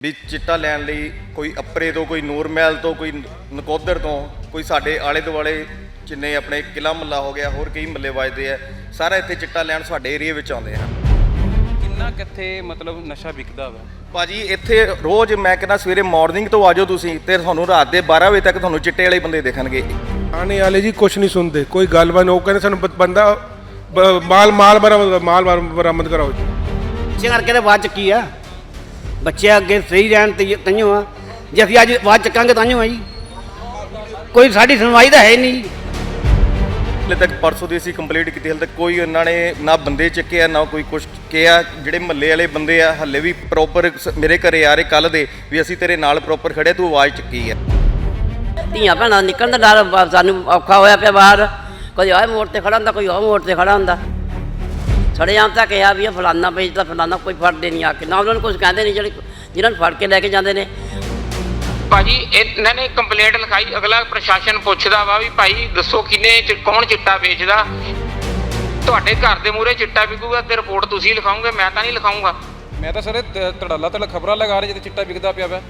ਵੀ ਚਿੱਟਾ ਲੈਣ ਲਈ ਕੋਈ ਅਪਰੇ ਤੋਂ ਕੋਈ ਨੂਰ ਮਹਿਲ ਤੋਂ ਕੋਈ ਨਕੋਦਰ ਤੋਂ ਕੋਈ ਸਾਡੇ ਆਲੇ ਦੁਆਲੇ ਜਿੰਨੇ ਆਪਣੇ ਕਿਲਾ ਮੱਲਾ ਹੋ ਗਿਆ ਹੋਰ ਕਈ ਮੱਲੇ ਵੱਜਦੇ ਆ ਸਾਰਾ ਇੱਥੇ ਚਿੱਟਾ ਲੈਣ ਸਾਡੇ ਏਰੀਆ ਵਿੱਚ ਆਉਂਦੇ ਆ। ਕਿੰਨਾ ਕਿੱਥੇ ਮਤਲਬ ਨਸ਼ਾ ਵਿਕਦਾ ਵਾ? ਭਾਜੀ ਇੱਥੇ ਰੋਜ਼ ਮੈਂ ਕਹਿੰਦਾ ਸਵੇਰੇ ਮਾਰਨਿੰਗ ਤੋਂ ਆਜੋ ਤੁਸੀਂ ਤੇ ਤੁਹਾਨੂੰ ਰਾਤ ਦੇ 12 ਵਜੇ ਤੱਕ ਤੁਹਾਨੂੰ ਚਿੱਟੇ ਵਾਲੇ ਬੰਦੇ ਦੇਖਣਗੇ। ਆਣੇ ਵਾਲੇ ਜੀ ਕੁਛ ਨਹੀਂ ਸੁਣਦੇ ਕੋਈ ਗੱਲਬਾਤ ਉਹ ਕਹਿੰਦੇ ਸਾਨੂੰ ਬ- ਬੰਦਾ ਮਾਲ ਮਾਲ ਬਰਾਮਦ ਮਾਲ ਬਰਾ- ਬਰਾਮਦ ਕਰਾਓ ਜੀ। ਕਰਕੇ ਤਾਂ ਬਾਅਦ ਚ ਕੀ ਆ? ਬੱਚੇ ਅੱਗੇ ਸਹੀ ਰਹਿਣ ਤੇ ਤਈਓ ਆ। ਜੇ ਅਸੀਂ ਅੱਜ ਬਾਅਦ ਚੱਕਾਂਗੇ ਤਾਂਹੀਓ ਆ ਜੀ। ਕੋਈ ਸਾਡੀ ਸੁਣਵਾਈ ਤਾਂ ਹੈ ਹੀ ਨਹੀਂ ਹਲੇ ਤੱਕ ਪਰਸੋਂ ਦੀ ਅਸੀਂ ਕੰਪਲੀਟ ਕੀਤੀ ਹਲੇ ਤੱਕ ਕੋਈ ਉਹਨਾਂ ਨੇ ਨਾ ਬੰਦੇ ਚੱਕੇ ਆ ਨਾ ਕੋਈ ਕੁਛ ਕਿਹਾ। ਜਿਹੜੇ ਮੱਲੇ ਵਾਲੇ ਬੰਦੇ ਆ ਹੱਲੇ ਵੀ ਪ੍ਰੋਪਰ ਮੇਰੇ ਘਰੇ ਆ ਰਹੇ ਕੱਲ ਦੇ ਵੀ ਅਸੀਂ ਤੇਰੇ ਨਾਲ ਪ੍ਰੋਪਰ ਖੜੇ ਤੂੰ ਆਵਾਜ਼ ਚੱਕੀ ਆ। ਧੀਆਂ ਭੈਣਾਂ ਨਿਕਲਣ ਦਾ ਡਰ ਸਾਨੂੰ ਔਖਾ ਹੋਇਆ ਪਿਆ ਬਾਹਰ। ਕੋਈ ਆਹ ਮੋੜ ਤੇ ਖੜਾ ਹੁੰਦਾ ਕੋਈ ਉਹ ਮੋੜ ਤੇ ਖੜਾ ਹੁੰਦਾ। ਸੜੇ ਆਮ ਤਾਂ ਕਿਹਾ ਵੀ ਇਹ ਫਲਾਨਾ ਵੇਚਦਾ ਫਲਾਨਾ ਕੋਈ ਫੜਦੇ ਨਹੀਂ ਆ ਕੇ। ਨਾ ਉਹਨਾਂ ਨੂੰ ਕੁਝ ਕਹਿੰਦੇ ਨਹੀਂ ਜਿਹੜੇ ਜਿਹਨਾਂ ਨੂੰ ਫੜ ਕੇ ਲੈ ਕੇ ਜਾਂਦੇ ਨੇ। ਭਾਜੀ ਇਹਨਾਂ ਨੇ ਕੰਪਲੇਂਟ ਲਿਖਾਈ। ਅਗਲਾ ਪ੍ਰਸ਼ਾਸਨ ਪੁੱਛਦਾ ਵਾ ਵੀ ਭਾਈ ਦੱਸੋ ਕਿਨੇ ਕੌਣ ਚਿੱਟਾ ਵੇਚਦਾ? ਤੁਹਾਡੇ ਘਰ ਦੇ ਮੂਹਰੇ ਚਿੱਟਾ ਵਿਕੂਗਾ ਤੇ ਰਿਪੋਰਟ ਤੁਸੀਂ ਲਿਖਾਓਗੇ ਮੈਂ ਤਾਂ ਨਹੀਂ ਲਿਖਾਊਂਗਾ। ਮੈਂ ਤਾਂ ਸਰ ਤੜਾਲਾ ਤੜ ਖਬਰਾਂ ਲਗਾ ਰਹੇ ਜਿੱਥੇ ਚਿੱਟਾ ਵਿਕਦਾ ਪਿਆ ਵਾ।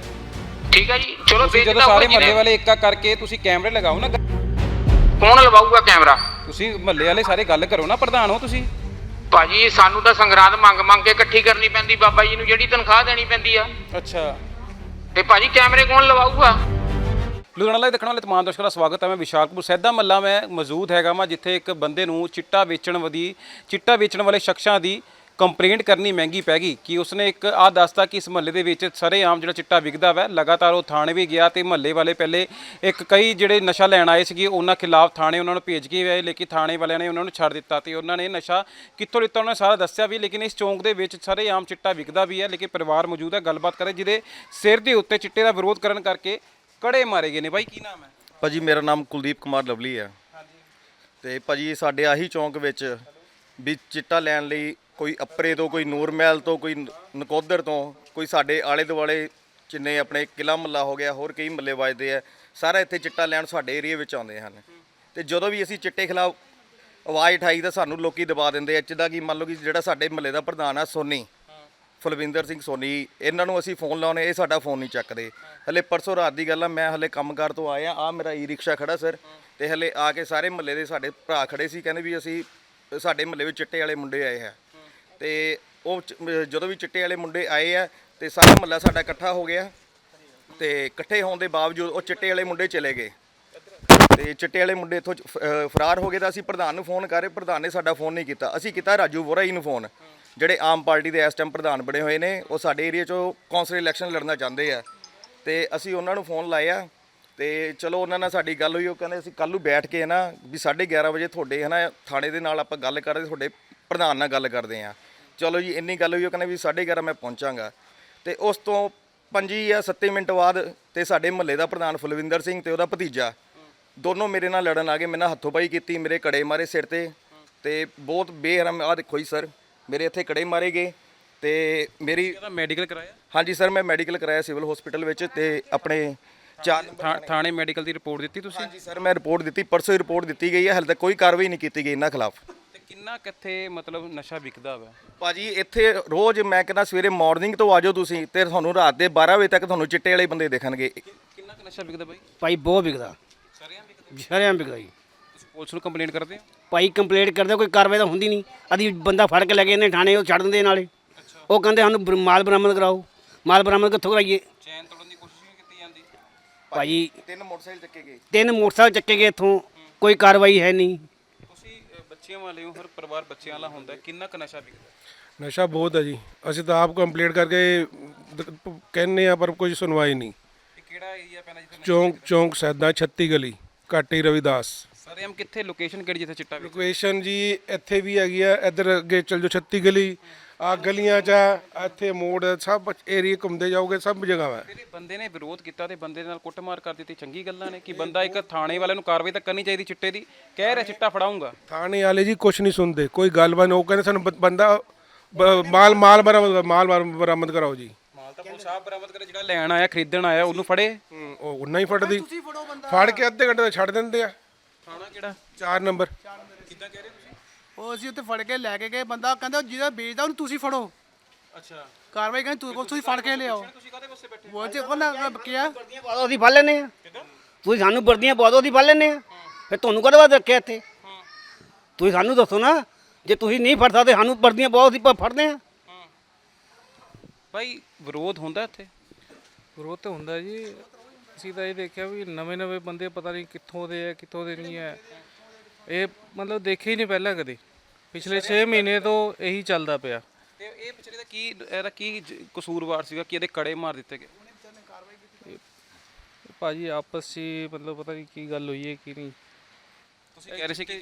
ਠੀਕ ਹੈ ਜੀ ਚਲੋ ਤੁਸੀਂ ਜਦੋਂ ਵੇਚਦਾ ਸਾਰੇ ਜਿਹਨੇ। ਵਾਲੇ ਇੱਕਾ ਕਰਕੇ ਤੁਸੀਂ ਕੈਮਰੇ ਲਗਾਓ ਨਾ। ਕੌਣ ਲਵਾਊਗਾ ਕੈਮਰਾ? ਤੁਸੀਂ ਮਹੱਲੇ ਵਾਲੇ ਸਾਰੇ ਗੱਲ ਕਰੋ ਨਾ ਪ੍ਰਧਾਨ ਹੋ ਤੁਸੀਂ। ਭਾਜੀ ਸਾਨੂੰ ਤਾਂ ਸੰਗਰਾਂਦ ਮੰਗ ਮੰਗ ਕੇ ਇਕੱਠੀ ਕਰਨੀ ਪੈਂਦੀ ਬਾਬਾ ਜੀ ਨੂੰ ਜਿਹੜੀ ਤਨਖਾਹ ਦੇਣੀ ਪੈਂਦੀ ਆ। ਅੱਛਾ। ਤੇ ਭਾਜੀ ਕੈਮਰੇ ਕੌਣ ਲਵਾਊਗਾ? ਲੁਧਿਆਣਾ ਲਾਈਵ ਦੇਖਣ ਵਾਲੇ ਤਮਾਮ ਦਰਸ਼ਕਾਂ ਦਾ ਸਵਾਗਤ ਹੈ ਮੈਂ ਵਿਸ਼ਾਲਪੁਰ ਸੈਦਾ ਮੱਲਾ ਮੈਂ ਮੌਜੂਦ ਹੈਗਾ ਮੈਂ ਜਿੱਥੇ ਇੱਕ ਬੰਦੇ ਨੂੰ ਚਿੱਟਾ ਵੇਚਣ ਵਦੀ ਚਿੱਟਾ ਵੇਚਣ ਵਾਲੇ ਸ਼ਖਸਾਂ ਦੀ ਕੰਪਲੇਂਟ ਕਰਨੀ ਮਹਿੰਗੀ ਪੈ ਗਈ। ਕਿ ਉਸਨੇ ਇੱਕ ਆ ਦੱਸਤਾ ਕਿ ਇਸ ਮਹੱਲੇ ਦੇ ਵਿੱਚ ਸਰੇਆਮ ਜਿਹੜਾ ਚਿੱਟਾ ਵਿਕਦਾ ਵੈ ਲਗਾਤਾਰ ਉਹ ਥਾਣੇ ਵੀ ਗਿਆ ਤੇ ਮਹੱਲੇ ਵਾਲੇ ਪਹਿਲੇ ਇੱਕ ਕਈ ਜਿਹੜੇ ਨਸ਼ਾ ਲੈਣ ਆਏ ਸੀਗੇ ਉਹਨਾਂ ਖਿਲਾਫ ਥਾਣੇ ਉਹਨਾਂ ਨੂੰ ਭੇਜ ਕੇ ਗਏ ਲੇਕਿਨ ਥਾਣੇ ਵਾਲਿਆਂ ਨੇ ਉਹਨਾਂ ਨੂੰ ਛੱਡ ਦਿੱਤਾ ਤੇ ਉਹਨਾਂ ਨੇ ਨਸ਼ਾ ਕਿੱਥੋਂ ਲਿੱਤਾ ਉਹਨਾਂ ਨੇ ਸਾਰਾ ਦੱਸਿਆ ਵੀ ਲੇਕਿਨ ਇਸ ਚੌਂਕ ਦੇ ਵਿੱਚ ਸਰੇਆਮ ਚਿੱਟਾ ਵਿਕਦਾ ਵੀ ਹੈ ਲੇਕਿਨ ਪਰਿਵਾਰ ਮੌਜੂਦ ਹੈ ਗੱਲਬਾਤ ਕਰੇ ਜਿਹਦੇ ਸਿਰ ਦੇ ਉੱਤੇ ਚਿੱਟੇ ਦਾ ਵਿਰੋਧ ਕਰਨ ਕਰਕੇ ਕੜੇ ਮਾਰੇ ਗਏ ਨੇ। ਬਾਈ ਕੀ ਨਾਮ ਹੈ? ਭਾਜੀ ਮੇਰਾ ਨਾਮ ਕੁਲਦੀਪ ਕੁਮਾਰ ਲਵਲੀ ਹੈ। ਤੇ ਭਾਜੀ ਸਾਡੇ ਆਹੀ ਚੌਂਕ ਵਿੱਚ ਵੀ ਚਿੱਟਾ ਲੈਣ ਲਈ ਕੋਈ ਅਪਰੇ ਤੋਂ, ਕੋਈ ਨੂਰ ਮਹਿਲ ਤੋਂ, ਕੋਈ ਨ- ਨਕੋਦਰ ਤੋਂ, ਕੋਈ ਸਾਡੇ ਆਲੇ ਦੁਆਲੇ ਜਿੰਨੇ ਆਪਣੇ ਕਿਲਾ ਮੱਲਾ ਹੋ ਗਿਆ, ਹੋਰ ਕਈ ਮੱਲੇ ਵੱਜਦੇ ਆ, ਸਾਰਾ ਇੱਥੇ ਚਿੱਟਾ ਲੈਣ ਸਾਡੇ ਏਰੀਆ ਵਿੱਚ ਆਉਂਦੇ ਹਨ। ਤੇ ਜਦੋਂ ਵੀ ਅਸੀਂ ਚਿੱਟੇ ਖਿਲਾਫ ਆਵਾਜ਼ ਉਠਾਈ ਤਾਂ ਸਾਨੂੰ ਲੋਕੀ ਦਬਾ ਦਿੰਦੇ ਆ, ਜਿੱਦਾਂ ਕਿ ਮੰਨ ਲਓ ਕਿ ਜਿਹੜਾ ਸਾਡੇ ਮੱਲੇ ਦਾ ਪ੍ਰਧਾਨ ਆ ਸੋਨੀ, ਫਲਵਿੰਦਰ ਸਿੰਘ ਸੋਨੀ, ਇਹਨਾਂ ਨੂੰ ਅਸੀਂ ਫੋਨ ਲਾਉਨੇ ਇਹ ਸਾਡਾ ਫੋਨ ਨਹੀਂ ਚੱਕਦੇ। ਹਲੇ ਪਰਸੋਂ ਰਾਤ ਦੀ ਗੱਲ ਆ, ਮੈਂ ਹਲੇ ਕੰਮਕਾਰ ਤੋਂ ਆਇਆ ਆ ਮੇਰਾ ਈ ਰਿਕਸ਼ਾ ਖੜਾ ਸਰ, ਤੇ ਹਲੇ ਆ ਕੇ ਸਾਰੇ ਮਹੱਲੇ ਦੇ ਸਾਡੇ ਭਰਾ ਖੜੇ ਸੀ, ਕਹਿੰਦੇ ਵੀ ਅਸੀਂ ਸਾਡੇ ਮਹੱਲੇ ਵਿੱਚ ਚਿੱਟੇ ਵਾਲੇ ਮੁੰਡੇ ਆਏ ਆ। ਤੇ ਉਹ ਚ- ਜਦੋਂ ਵੀ ਚਿੱਟੇ ਵਾਲੇ ਮੁੰਡੇ ਆਏ ਆ ਤੇ ਸਾਰਾ ਮਹੱਲਾ ਸਾਡਾ ਇਕੱਠਾ ਹੋ ਗਿਆ ਤੇ ਇਕੱਠੇ ਹੋਣ ਦੇ ਬਾਵਜੂਦ ਉਹ ਚਿੱਟੇ ਵਾਲੇ ਮੁੰਡੇ ਚਲੇ ਗਏ। ਤੇ ਚਿੱਟੇ ਵਾਲੇ ਮੁੰਡੇ ਇੱਥੋਂ ਫਰਾਰ ਹੋ ਗਏ ਤਾਂ ਅਸੀਂ ਪ੍ਰਧਾਨ ਨੂੰ ਫੋਨ ਕਰੇ ਪ੍ਰਧਾਨ ਨੇ ਸਾਡਾ ਫੋਨ ਨਹੀਂ ਕੀਤਾ। ਅਸੀਂ ਕੀਤਾ ਰਾਜੂ ਵੋਰਾ ਜੀ ਨੂੰ ਫੋਨ, ਜਿਹੜੇ ਆਮ ਪਾਰਟੀ ਦੇ ਇਸ ਟਾਈਮ ਪ੍ਰਧਾਨ ਬਣੇ ਹੋਏ ਨੇ, ਉਹ ਸਾਡੇ ਏਰੀਆ 'ਚੋਂ ਕੌਂਸਲ ਇਲੈਕਸ਼ਨ ਲੜਨਾ ਚਾਹੁੰਦੇ ਆ। ਤੇ ਅਸੀਂ ਉਹਨਾਂ ਨੂੰ ਫੋਨ ਲਾਇਆ ਤੇ ਚਲੋ ਉਹਨਾਂ ਨਾਲ ਸਾਡੀ ਗੱਲ ਹੋਈ, ਉਹ ਕਹਿੰਦੇ ਅਸੀਂ ਕੱਲ੍ਹ ਨੂੰ ਬੈਠ ਕੇ ਨਾ, ਵੀ 11:30 ਵਜੇ ਤੁਹਾਡੇ ਹਨਾ ਥਾਣੇ ਦੇ ਨਾਲ ਆਪਾਂ ਗੱਲ ਕਰਦੇ, ਤੁਹਾਡੇ ਪ੍ਰਧਾਨ ਨਾਲ ਗੱਲ ਕਰਦੇ ਆ ਚਲੋ ਜੀ ਇੰਨੀ ਗੱਲ ਹੋਈ ਉਹ ਕਹਿੰਦੇ ਵੀ 11:30 ਮੈਂ ਪਹੁੰਚਾਂਗਾ। ਤੇ ਉਸ ਤੋਂ 5 ਜਾਂ 7 ਮਿੰਟ ਬਾਅਦ ਤੇ ਸਾਡੇ ਮਹੱਲੇ ਦਾ ਪ੍ਰਧਾਨ ਫੁਲਵਿੰਦਰ ਸਿੰਘ ਤੇ ਉਹਦਾ ਭਤੀਜਾ ਦੋਨੋਂ ਮੇਰੇ ਨਾਲ ਲੜਨ ਆ ਗਏ ਮੇਰੇ ਨਾਲ ਹੱਥੋਂ ਪਾਈ ਕੀਤੀ ਮੇਰੇ ਕੜੇ ਮਾਰੇ ਸਿਰ ਤੇ। ਤੇ ਬਹੁਤ ਬੇਰਮ ਆ ਦੇਖੋ ਜੀ ਸਰ ਮੇਰੇ ਇੱਥੇ ਕੜੇ ਮਾਰੇ ਗਏ ਤੇ ਮੇਰੀ ਮੈਡੀਕਲ ਕਰਾਇਆ? ਹਾਂਜੀ ਸਰ ਮੈਂ ਮੈਡੀਕਲ ਕਰਾਇਆ ਸਿਵਲ ਹਸਪੀਟਲ ਵਿੱਚ ਤੇ ਆਪਣੇ ਚਾਰ ਥਾਣੇ ਮੈਡੀਕਲ ਦੀ ਰਿਪੋਰਟ ਦਿੱਤੀ ਤੁਸੀਂ? ਹਾਂਜੀ ਸਰ ਮੈਂ ਰਿਪੋਰਟ ਦਿੱਤੀ ਪਰਸੋਂ ਹੀ ਰਿਪੋਰਟ ਦਿੱਤੀ ਗਈ ਹੈ ਹਾਲੇ ਤੱਕ ਕੋਈ ਕਾਰਵਾਈ ਨਹੀਂ ਕੀਤੀ ਗਈ ਇਹਨਾਂ ਖਿਲਾਫ। ਕਿੰਨਾ ਕਿੱਥੇ ਮਤਲਬ ਨਸ਼ਾ ਵਿਕਦਾ ਵਾ? ਭਾਜੀ ਇੱਥੇ ਰੋਜ਼ ਮੈਂ ਕਹਿੰਦਾ ਸਵੇਰੇ ਮਾਰਨਿੰਗ ਤੋਂ ਆਜੋ ਤੁਸੀਂ ਤੇ ਤੁਹਾਨੂੰ ਰਾਤ ਦੇ 12 ਵਜੇ ਤੱਕ ਤੁਹਾਨੂੰ ਚਿੱਟੇ ਵਾਲੇ ਬੰਦੇ ਦੇਖਣਗੇ। ਕਿੰਨਾ ਕੁ ਨਸ਼ਾ ਵਿਕਦਾ ਬਾਈ ਭਾਈ ਬਹੁਤ ਵਿਕਦਾ। ਸਾਰਿਆਂ ਵਿਕਦਾ ਸ਼ਰਿਆਂ ਵਿਕਦਾ ਜੀ। ਤੁਸੀਂ ਪੁਲਿਸ ਨੂੰ ਕੰਪਲੇਂਟ ਕਰਦੇ ਹੋ? ਭਾਈ ਕੰਪਲੇਂਟ ਕਰਦੇ ਕੋਈ ਕਾਰਵਾਈ ਤਾਂ ਹੁੰਦੀ ਨਹੀਂ। ਅਦੀ ਬੰਦਾ ਫੜ ਕੇ ਲੈ ਗਏ ਨੇ ਥਾਣੇ ਉਹ ਛੱਡ ਦਿੰਦੇ ਨਾਲੇ। ਉਹ ਕਹਿੰਦੇ ਸਾਨੂੰ ਮਾਲ ਬਰਾਮਦ ਕਰਾਓ। ਮਾਲ ਬਰਾਮਦ ਕਿੱਥੋਂ ਕਰਾਈਏ? ਚੈਨ ਤੋੜਨ ਦੀ ਕੋਸ਼ਿਸ਼ ਵੀ ਕੀਤੀ ਜਾਂਦੀ। ਭਾਈ ਤਿੰਨ ਮੋਟਰਸਾਈਕਲ ਚੱਕੇ ਗਏ। ਤਿੰਨ ਮੋਟਰਸਾਈਕਲ ਚੱਕੇ ਗਏ ਇੱਥੋਂ। ਕੋਈ ਕਾਰਵਾਈ ਹੈ ਨਹੀਂ। ਬੱਚਿਆਂ ਵਾਲੇ ਹੋ ਹਰ ਪਰਿਵਾਰ ਬੱਚਿਆਂ ਵਾਲਾ ਹੁੰਦਾ ਹੈ। ਕਿੰਨਾ ਕੁ ਨਸ਼ਾ ਵਿਕਦਾ ਨਸ਼ਾ ਬਹੁਤ ਹੈ ਜੀ। ਅਸੀਂ ਤਾਂ ਆਪ ਕੰਪਲੀਟ ਕਰਕੇ ਦ- ਕਹਿੰਨੇ ਆ ਪਰ ਕੋਈ ਸੁਣਵਾਈ ਨਹੀਂ। ਇਹ ਕਿਹੜਾ ਏਰੀਆ ਪੈਣਾ ਜਿੱਥੇ ਚੌਂਕ ਚੌਂਕ ਸੈਦਾ 36 ਗਲੀ ਘਾਟੀ ਰਵਿਦਾਸ। ਸਾਰੇ ਹਮ ਕਿੱਥੇ ਲੋਕੇਸ਼ਨ ਕਿਹੜੀ ਜਿੱਥੇ ਚਿੱਟਾ ਵਿਕਦਾ? ਲੋਕੇਸ਼ਨ ਜੀ ਇੱਥੇ ਵੀ ਹੈਗੀ ਆ ਇੱਧਰ ਅੱਗੇ ਚਲ ਜਾਓ 36 ਗਲੀ ਆ ਗਲੀਆਂ 'ਚ ਇੱਥੇ ਮੋੜ ਸਭ ਏਰੀਆ ਘੁੰਮਦੇ ਜਾਓਗੇ ਸਭ ਜਗ੍ਹਾ ਹੈ। ਜਿਹੜੇ ਬੰਦੇ ਨੇ ਵਿਰੋਧ ਕੀਤਾ ਤੇ ਬੰਦੇ ਦੇ ਨਾਲ ਕੁੱਟਮਾਰ ਕਰ ਦਿੱਤੀ ਚੰਗੀ ਗੱਲਾਂ ਨੇ ਕਿ ਬੰਦਾ ਇੱਕ ਥਾਣੇ ਵਾਲੇ ਨੂੰ ਕਾਰਵਾਈ ਤਾਂ ਕਰਨੀ ਚਾਹੀਦੀ ਚਿੱਟੇ ਦੀ ਕਹਿ ਰਿਹਾ ਚਿੱਟਾ ਫੜਾਉਂਗਾ ਥਾਣੇ ਵਾਲੇ ਜੀ ਕੁਛ ਨਹੀਂ ਸੁਣਦੇ ਕੋਈ ਗੱਲਬਾਤ ਨਹੀਂ ਉਹ ਕਹਿੰਦੇ ਸਾਨੂੰ ਬ- ਬੰਦਾ ਬ- ਮਾਲ ਮਾਲ ਬਰਾਮਦ ਮਾਲ ਬਰਾ- ਬਰਾਮਦ ਕਰਾਓ ਜੀ। ਮਾਲ ਤਾਂ ਪੁਲਿਸ ਆਪ ਬਰਾਮਦ ਕਰੇ ਜਿਹੜਾ ਲੈਣ ਆਇਆ ਖਰੀਦਣ ਆਇਆ ਉਹਨੂੰ ਫੜੇ। ਹੂੰ, ਉਹ ਉਨਾ ਹੀ ਫੜਦੀ। ਫੜ ਕੇ ਅੱਧੇ ਘੰਟੇ ਦਾ ਛੱਡ ਦਿੰਦੇ ਆ। ਥਾਣਾ ਕਿਹੜਾ? 4 ਨੰਬਰ। ਕਿੱਦਾਂ ਕਹਿ ਰਹੇ ਤੁਸੀਂ ਉਹ ਅਸੀਂ ਉੱਥੇ ਫੜ ਕੇ ਲੈ ਕੇ ਗਏ। ਬੰਦਾ ਕਹਿੰਦਾ ਜਿਹਦਾ ਵੇਚਦਾ ਉਹਨੂੰ ਤੁਸੀਂ ਫੜੋ। ਅੱਛਾ। ਕਾਰਵਾਈ ਕਹਿੰਦੇ ਤੂੰ ਤੁਸੀਂ ਫੜ ਕੇ ਲਿਆਓ। ਤੁਸੀਂ ਕਾਹਦੇ ਬੈਠੇ? ਉਹ ਜੇ ਉਹਨਾਂ ਕਿਹਾ ਵਰਦੀਆਂ ਪਾ ਦਿਓ ਅਸੀਂ ਫੜ ਲੈਨੇ ਆ। ਤੁਸੀਂ ਸਾਨੂੰ ਵਰਦੀਆਂ ਪਾ ਦਿਓ ਅਸੀਂ ਫੜ ਲੈਨੇ ਆ। ਫਿਰ ਤੁਹਾਨੂੰ ਕਦੇ ਬਾਅਦ ਰੱਖਿਆ ਇੱਥੇ? ਤੁਸੀਂ ਸਾਨੂੰ ਦੱਸੋ ਨਾ ਜੇ ਤੁਸੀਂ ਨਹੀਂ ਫੜ ਸਕਦੇ ਸਾਨੂੰ ਵਰਦੀਆਂ ਪਾਓ ਅਸੀਂ ਫੜਦੇ ਆ। ਭਾਈ ਵਿਰੋਧ ਹੁੰਦਾ ਇੱਥੇ? ਵਿਰੋਧ ਤਾਂ ਹੁੰਦਾ ਜੀ। ਅਸੀਂ ਤਾਂ ਇਹ ਦੇਖਿਆ ਵੀ ਨਵੇਂ ਨਵੇਂ ਬੰਦੇ ਪਤਾ ਨਹੀਂ ਕਿੱਥੋਂ ਦੇ ਆ ਕਿੱਥੋਂ ਦੇ ਨਹੀਂ ਆ। ਇਹ ਮਤਲਬ ਦੇਖੇ ਹੀ ਨਹੀਂ ਪਹਿਲਾਂ ਕਦੇ। ਪਿਛਲੇ 6 ਮਹੀਨੇ ਤੋਂ ਇਹੀ ਚੱਲਦਾ ਪਿਆ। ਤੇ ਇਹ ਵਿਚਾਰੇ ਦਾ ਕੀ ਇਹਦਾ ਕੀ ਜ- ਕਸੂਰਵਾਰ ਸੀਗਾ ਕਿ ਇਹਦੇ ਕੜੇ ਮਾਰ ਦਿੱਤੇ ਗਏ? ਭਾਜੀ ਆਪਸ 'ਚ ਹੀ ਮਤਲਬ ਪਤਾ ਨਹੀਂ ਕੀ ਗੱਲ ਹੋਈ ਹੈ ਕੀ ਨਹੀਂ। ਤੁਸੀਂ ਕਹਿ ਰਹੇ ਸੀ ਕਿ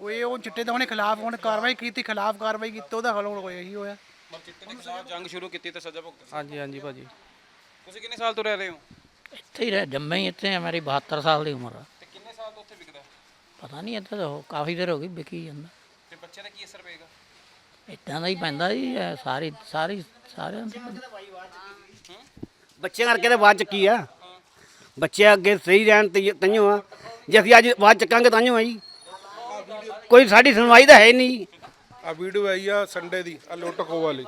ਉਹ ਇਹ ਉਹ ਚਿੱਟੇ ਦਾ ਉਹਨੇ ਖਿਲਾਫ ਉਹਨੇ ਕਾਰਵਾਈ ਕੀਤੀ ਖਿਲਾਫ ਕਾਰਵਾਈ ਕੀਤੀ ਉਹਦਾ ਹੱਲ ਹੁਣ ਹੋਇਆ ਹੀ ਹੋਇਆ। ਚਿੱਟੇ ਦੇ ਖਿਲਾਫ ਜੰਗ ਸ਼ੁਰੂ ਕੀਤੀ ਤੇ ਸਜ਼ਾ ਭੁਗਤ ਹਾਂਜੀ ਹਾਂਜੀ ਭਾਜੀ। ਤੁਸੀਂ ਕਿੰਨੇ ਸਾਲ ਤੋਂ ਰਹਿ ਰਹੇ ਹੋ? ਇੱਥੇ ਹੀ ਰਹਿ ਜੰਮੇ ਹੀ ਇੱਥੇ ਆ ਮੇਰੀ 72 ਸਾਲ ਦੀ ਉਮਰ ਆ। ਤੇ ਕਿੰਨੇ ਸਾਲ ਤੋਂ ਉੱਥੇ ਵਿਕਦਾ? ਪਤਾ ਨਹੀਂ ਇੱਥੇ ਤਾਂ ਉਹ ਕਾਫੀ ਦੇਰ ਹੋ ਗਈ ਵਿਕੀ ਜਾਂਦਾ। ਤੇ ਬੱਚਿਆਂ ਦਾ ਕੀ ਅਸਰ ਪਏਗਾ? ਇਦਾਂ ਦਾ ਹੀ ਪੈਂਦਾ ਜੀ ਇਹ ਸਾਰੀ ਸਾਰੀ ਸਾਰਿਆਂ ਦੇ। ਬੱਚਿਆਂ ਕਰਕੇ ਤਾਂ ਬਾਅਦ ਚ ਕੀ ਆ? ਬੱਚੇ ਅੱਗੇ ਸਹੀ ਰਹਿਣ ਤੇ ਤਈਓ ਆ ਜੇ ਅਸੀਂ ਅੱਜ ਬਾਅਦ ਚੱਕਾਂਗੇ ਤਾਂਿਓ ਆ ਜੀ। ਕੋਈ ਸਾਡੀ ਸੁਣਵਾਈ ਤਾਂ ਹੈ ਨਹੀਂ। ਆ ਵੀਡੀਓ ਆਈ ਆ ਸੰਡੇ ਦੀ ਆ ਲੋਟਕੋ ਵਾਲੀ।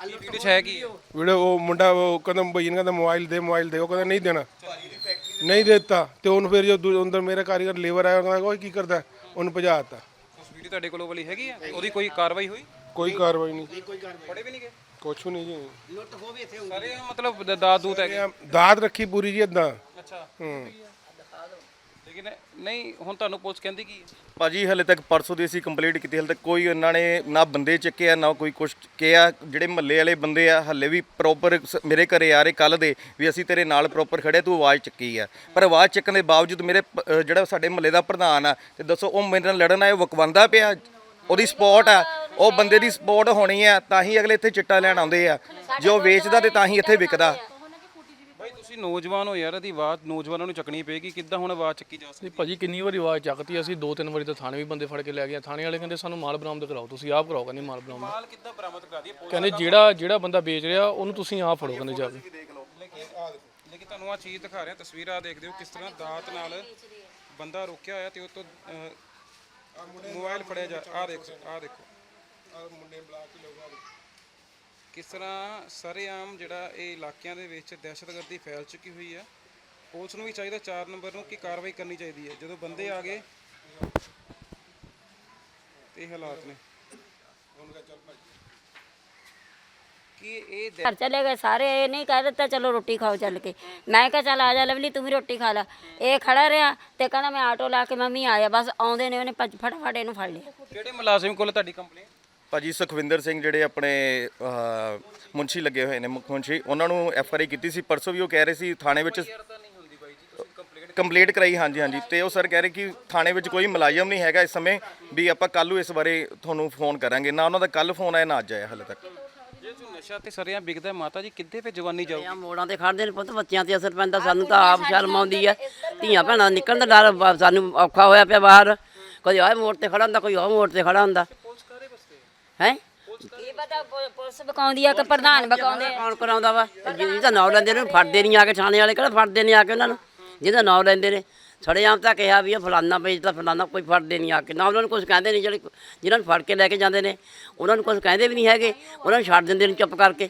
ਵੀਡੀਓ ਚ ਹੈ ਕੀ ਵੀਡੀਓ ਉਹ ਮੁੰਡਾ ਉਹ ਕਹਿੰਦਾ ਬਈਨ ਕਹਿੰਦਾ ਮੋਬਾਈਲ ਦੇ ਮੋਬਾਈਲ ਦੇ ਉਹ ਕਹਿੰਦਾ ਨਹੀਂ ਦੇਣਾ। ਨਹੀਂ ਦਿੱਤਾ। ਤੇ ਉਹਨੂੰ ਫਿਰ ਜੋ ਅੰਦਰ ਮੇਰਾ ਕਾਰੀਗਰ ਲੇਬਰ ਆਇਆ ਉਹ ਕਹਿੰਦਾ ਕੀ ਕਰਦਾ? ਉਹਨੂੰ ਭਜਾਤਾ ਵੀਡੀਓ ਤੁਹਾਡੇ ਕੋਲ ਉਹ ਵਾਲੀ ਹੈਗੀ ਆ ਉਹਦੀ ਕੋਈ ਕਾਰਵਾਈ ਹੋਈ? ਕੋਈ ਕਾਰਵਾਈ ਨਹੀਂ। ਫੜੇ ਵੀ ਨਹੀਂ ਗਏ? ਕੁਛ ਨਹੀਂ ਜੀ। ਸਾਰੇ ਮਤਲਬ ਦ- ਦਾਦ ਦੂਤ ਹੈਗੇ? ਇਹ ਦਾਤ ਰੱਖੀ ਪੂਰੀ ਜੀ ਇਦਾਂ ਅੱਛਾ। ਹੂੰ। ਲੇਕਿਨ ਨਹੀਂ ਹੁਣ ਤੁਹਾਨੂੰ ਪੁਲਿਸ ਕਹਿੰਦੀ ਕੀ ਹੈ? ਭਾਜੀ ਹਲੇ ਤੱਕ ਪਰਸੋਂ ਦੀ ਅਸੀਂ ਕੰਪਲੀਟ ਕੀਤੀ ਹਲੇ ਤੱਕ ਕੋਈ ਉਹਨਾਂ ਨੇ ਨਾ ਬੰਦੇ ਚੱਕੇ ਆ ਨਾ ਕੋਈ ਕੁਛ ਕਿਹਾ ਜਿਹੜੇ ਮਹੱਲੇ ਵਾਲੇ ਬੰਦੇ ਆ ਹਲੇ ਵੀ ਪ੍ਰੋਪਰ ਮੇਰੇ ਘਰੇ ਆ ਰਹੇ ਕੱਲ ਦੇ ਵੀ ਅਸੀਂ ਤੇਰੇ ਨਾਲ ਪ੍ਰੋਪਰ ਖੜੇ ਤੂੰ ਆਵਾਜ਼ ਚੱਕੀ ਆ। ਪਰ ਆਵਾਜ਼ ਚੱਕਣ ਦੇ ਬਾਵਜੂਦ ਮੇਰੇ ਪ- ਅ, ਜਿਹੜਾ ਸਾਡੇ ਮਹੱਲੇ ਦਾ ਪ੍ਰਧਾਨ ਆ ਤੇ ਦੱਸੋ ਉਹ ਮੇਰੇ ਨਾਲ ਲੜਨ ਆਏ ਵਕਵੰਦਾ ਪਿਆ ਉਹਦੀ ਸਪੋਰਟ ਆ ਉਹ ਬੰਦੇ ਦੀ ਸਪੋਰਟ ਹੋਣੀ ਆ ਤਾਂ ਹੀ ਅਗਲੇ ਇੱਥੇ ਚਿੱਟਾ ਲੈਣ ਆਉਂਦੇ ਆ। ਜੋ ਵੇਚਦਾ ਤੇ ਤਾਂ ਹੀ ਇੱਥੇ ਵਿਕਦਾ। ਭਾਈ ਤੁਸੀਂ ਨੌਜਵਾਨ ਹੋ ਯਾਰ ਇਹਦੀ ਆਵਾਜ਼ ਨੌਜਵਾਨਾਂ ਨੂੰ ਚੱਕਣੀ ਪਏਗੀ ਕਿੱਦਾਂ ਹੁਣ ਆਵਾਜ਼ ਚੱਕੀ ਜਾ ਸਕਦੀ ਨਹੀਂ ਭਾਜੀ ਕਿੰਨੀ ਵਾਰੀ ਆਵਾਜ਼ ਚੱਕਤੀ ਅਸੀਂ ਦੋ ਤਿੰਨ ਵਾਰੀ ਤਾਂ ਥਾਣੇ ਵੀ ਬੰਦੇ ਫੜ ਕੇ ਲੈ ਗਏ ਥਾਣੇ ਵਾਲੇ ਕਹਿੰਦੇ ਸਾਨੂੰ ਮਾਲ ਬਰਾਮਦ ਕਰਾਓ ਤੁਸੀਂ ਆਪ ਕਰਾਓ ਕਹਿੰਦੇ ਮਾਲ ਬਰਾਮਦ। ਮਾਲ ਕਿੱਦਾਂ ਬਰਾਮਦ ਕਰਾ ਦਈਏ ਕਹਿੰਦੇ ਜਿਹੜਾ ਜਿਹੜਾ ਬੰਦਾ ਵੇਚ ਰਿਹਾ ਉਹਨੂੰ ਤੁਸੀਂ ਆਪ ਫੜੋ ਕਹਿੰਦੇ ਜਾ ਕੇ। ਲੇਕਿਨ ਤੁਹਾਨੂੰ ਆ ਚੀਜ਼ ਦਿਖਾ ਰਿਹਾ ਤਸਵੀਰਾਂ ਦੇਖਦੇ ਹੋ ਕਿਸ ਤਰ੍ਹਾਂ ਦਾਤ ਨਾਲ ਬੰਦਾ ਰੋਕਿਆ ਹੋਇਆ ਤੇ ਉਹ ਤੋਂ ਅਹ, ਮੋਬਾਈਲ ਫੜਿਆ ਜਾ ਆ ਦੇਖੋ ਆ ਦੇਖੋ। ਕਿਸ ਤਰ੍ਹਾਂ ਸਰੇਆਮ ਜਿਹੜਾ ਇਹ ਇਲਾਕਿਆਂ ਦੇ ਵਿੱਚ ਦਹਿਸ਼ਤਗਰਦੀ ਫੈਲ ਚੁੱਕੀ ਹੋਈ ਹੈ ਪੁਲਿਸ ਨੂੰ ਵੀ ਚਾਹੀਦਾ 4 ਨੰਬਰ ਨੂੰ ਕਿ ਕਾਰਵਾਈ ਕਰਨੀ ਚਾਹੀਦੀ ਹੈ। ਜਦੋਂ ਬੰਦੇ ਆ ਗਏ ਤੇ ਹਾਲਾਤ ਨੇ। ਕਿ ਇਹ ਘਰ ਚਲੇ ਗਏ ਸਾਰੇ ਇਹ ਨਹੀਂ ਕਹਿ ਦਿੱਤਾ ਚਲੋ ਰੋਟੀ ਖਾਓ ਚੱਲ ਕੇ। ਮੈਂ ਕਿਹਾ ਚੱਲ ਆ ਜਾ ਲਵਲੀ ਤੂੰ ਵੀ ਰੋਟੀ ਖਾ ਲੈ। ਇਹ ਖੜਾ ਰਿਹਾ ਤੇ ਕਹਿੰਦਾ ਮੈਂ ਆਟੋ ਲਾ ਕੇ ਮੰਮੀ ਆਇਆ। ਬਸ ਆਉਂਦੇ ਨੇ ਉਹਨੇ ਫਟਾਫਟ ਇਹਨੂੰ ਫੜ ਲਿਆ। ਕਿਹੜੇ ਮੁਲਾਜ਼ਮ ਕੋਲ ਤੁਹਾਡੀ ਕੰਪਲੇਂਟ? ਭਾਜੀ ਸੁਖਵਿੰਦਰ ਸਿੰਘ ਜਿਹੜੇ ਆਪਣੇ ਮੁਨਸ਼ੀ ਲੱਗੇ ਹੋਏ ਨੇ ਮੁੱਖ ਮੁਨਸ਼ੀ ਉਹਨਾਂ ਨੂੰ ਐਫ ਆਰ ਆਈ ਕੀਤੀ ਸੀ। ਪਰਸੋਂ ਵੀ ਉਹ ਕਹਿ ਰਹੇ ਸੀ ਥਾਣੇ ਵਿੱਚ ਕੰਪਲੀਟ ਕਰਾਈ ਹਾਂਜੀ ਹਾਂਜੀ। ਤੇ ਉਹ ਸਰ ਕਹਿ ਰਹੇ ਕਿ ਥਾਣੇ ਵਿੱਚ ਕੋਈ ਮੁਲਾਜ਼ਮ ਨਹੀਂ ਹੈਗਾ ਇਸ ਸਮੇਂ ਵੀ ਆਪਾਂ ਕੱਲ ਨੂੰ ਇਸ ਬਾਰੇ ਤੁਹਾਨੂੰ ਫੋਨ ਕਰਾਂਗੇ। ਨਾ ਉਹਨਾਂ ਦਾ ਕੱਲ ਫੋਨ ਆਇਆ ਨਾ ਅੱਜ ਆਇਆ ਹਾਲੇ ਤੱਕ। ਜੇ ਤੂੰ ਨਸ਼ਾ ਤੇ ਸਰਿਆਂ ਵਿਕਦਾ ਹੈ, ਮਾਤਾ ਜੀ ਕਿੱਥੇ ਫੇ ਜਵਾਨੀ ਜਾਊ ਆ ਮੋੜਾਂ ਤੇ ਖੜਦੇ ਨੇ ਪੁੱਤ ਬੱਚਿਆਂ ਤੇ ਅਸਰ ਪੈਂਦਾ ਸਾਨੂੰ ਤਾਂ ਆਪ ਸ਼ਰਮ ਆਉਂਦੀ ਆ। ਧੀਆਂ ਭੈਣਾਂ ਨਿਕਲਣ ਦਾ ਡਰ ਸਾਨੂੰ ਔਖਾ ਹੋਇਆ ਪਿਆ ਬਾਹਰ। ਕੋਈ ਆਹ ਮੋੜ ਤੇ ਖੜਾ ਹੁੰਦਾ ਕੋਈ ਉਹ ਮੋੜ ਤੇ ਖੜਾ ਹੁੰਦਾ। ਹੈ? ਕੀ ਪਤਾ ਪੁਲਿਸ ਬਕਾਉਂਦੀ ਆ ਕਿ ਪ੍ਰਧਾਨ ਬਕਾਉਂਦੇ ਆ? ਕੌਣ ਕਰਾਉਂਦਾ ਵਾ? ਜਿਹਦਾ ਨਾਂ ਲੈਂਦੇ ਨੇ ਉਹਨੂੰ ਫੜਦੇ ਨਹੀਂ ਆ ਕੇ ਥਾਣੇ ਵਾਲੇ ਕਿਹੜਾ ਫੜਦੇ ਨਹੀਂ ਆ ਕੇ ਉਹਨਾਂ ਨੂੰ? ਜਿਹਦਾ ਨਾਂ ਲੈਂਦੇ ਨੇ। ਸੜੇਆਮ ਤਾਂ ਕਿਹਾ ਵੀ ਇਹ ਫਲਾਨਾ ਵੇਚਦਾ ਫਲਾਨਾ ਕੋਈ ਫੜਦੇ ਨਹੀਂ ਆ ਕੇ। ਨਾ ਉਹਨਾਂ ਨੂੰ ਕੁਝ ਕਹਿੰਦੇ ਨਹੀਂ ਜਿਹੜੇ ਜਿਹਨਾਂ ਨੂੰ ਫੜ ਕੇ ਲੈ ਕੇ ਜਾਂਦੇ ਨੇ। ਉਹਨਾਂ ਨੂੰ ਕੁਝ ਕਹਿੰਦੇ ਵੀ ਨਹੀਂ ਹੈਗੇ। ਉਹਨਾਂ ਨੂੰ ਛੱਡ ਦਿੰਦੇ ਨੇ ਚੁੱਪ ਕਰਕੇ।